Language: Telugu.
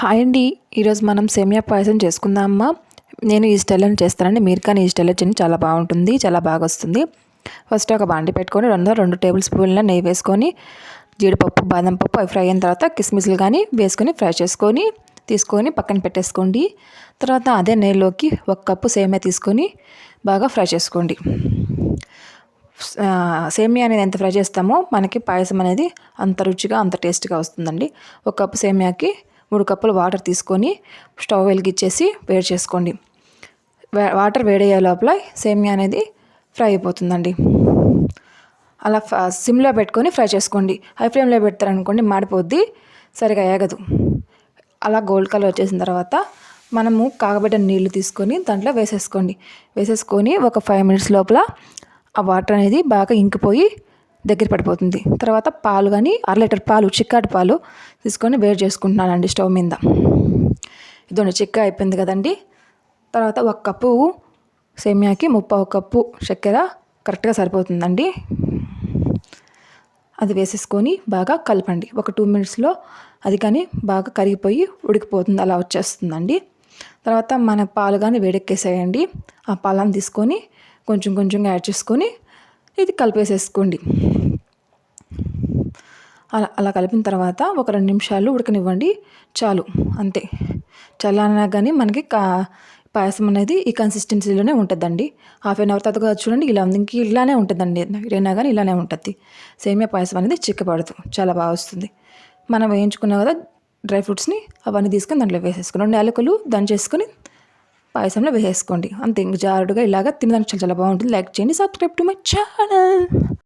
హాయ్ అండి. ఈరోజు మనం సేమియా పాయసం చేసుకుందామా? నేను ఈ స్టైల్లో చేస్తానండి. మీరు కానీ ఈ స్టైల్లో చేయండి. చాలా బాగుంటుంది. చాలా బాగా వస్తుంది. ఫస్ట్ ఒక బాండి పెట్టుకొని రెండు రెండు టేబుల్ స్పూన్ల నెయ్యి వేసుకొని జీడిపప్పు బాదం పప్పు అవి ఫ్రై అయిన తర్వాత కిస్మిస్లు కానీ వేసుకొని ఫ్రై చేసుకొని తీసుకొని పక్కన పెట్టేసుకోండి. తర్వాత అదే నెయ్యిలోకి ఒక కప్పు సేమియా తీసుకొని బాగా ఫ్రై చేసుకోండి. సేమియా అనేది ఎంత ఫ్రై చేస్తామో మనకి పాయసం అనేది అంత రుచిగా అంత టేస్ట్గా వస్తుందండి. ఒక కప్పు సేమియాకి మూడు కప్పులు వాటర్ తీసుకొని స్టవ్ వెలిగించేసి వేడి చేసుకోండి. వాటర్ వేడయ్యే లోపల సేమియా అనేది ఫ్రై అయిపోతుందండి. అలా ఫ- సిమ్లో పెట్టుకొని ఫ్రై చేసుకోండి. హై ఫ్లేమ్లో పెడతారనుకోండి మాడిపోద్ది సరిగా ఏగదు. అలా గోల్డ్ కలర్ వచ్చేసిన తర్వాత మనము కాగబెట్టిన నీళ్ళు తీసుకొని దాంట్లో వేసేసుకోండి. వేసేసుకొని ఒక ఫైవ్ మినిట్స్ లోపల ఆ వాటర్ అనేది బాగా ఇంకిపోయి దగ్గర పడిపోతుంది. తర్వాత పాలు కానీ అర లీటర్ పాలు చిక్కాటి పాలు తీసుకొని వేడి చేసుకుంటున్నానండి స్టవ్ మీద. ఇదొండి చిక్క అయిపోయింది కదండి. తర్వాత ఒక కప్పు సేమియాకి ముప్పావు కప్పు చక్కెర కరెక్ట్గా సరిపోతుందండి. అది వేసేసుకొని బాగా కలపండి. ఒక టూ మినిట్స్లో అది కానీ బాగా కరిగిపోయి ఉడికిపోతుంది అలా వచ్చేస్తుందండి. తర్వాత మన పాలు కానీ వేడెక్కేసేయండి. ఆ పాలను తీసుకొని కొంచెం కొంచెంగా యాడ్ చేసుకొని ఇది కలిపేసేసుకోండి. అలా అలా కలిపిన తర్వాత ఒక రెండు నిమిషాలు ఉడకనివ్వండి. చాలు అంతే. చల్లారినా కానీ మనకి కా పాయసం అనేది ఈ కన్సిస్టెన్సీలోనే ఉంటుందండి. హాఫ్ అన్ అవర్ తర్వాత చూడండి ఇలా ఉంది. ఇంక ఇలానే ఉంటుందండి. అయినా కానీ ఇలానే ఉంటుంది. సేమియా పాయసం అనేది చిక్కపడదు చాలా బాగా వస్తుంది. మనం వేయించుకున్నాం కదా డ్రై ఫ్రూట్స్ని అవన్నీ తీసుకొని దాంట్లో వేసేసుకుని రెండు యాలకులు దంచేసుకొని పాయసంలో వేసేసుకోండి. అంతే ఇంక జారుడుగా ఇలాగ తినడానికి చాలా చాలా బాగుంటుంది. లైక్ చేయండి సబ్స్క్రైబ్ టు మై ఛానల్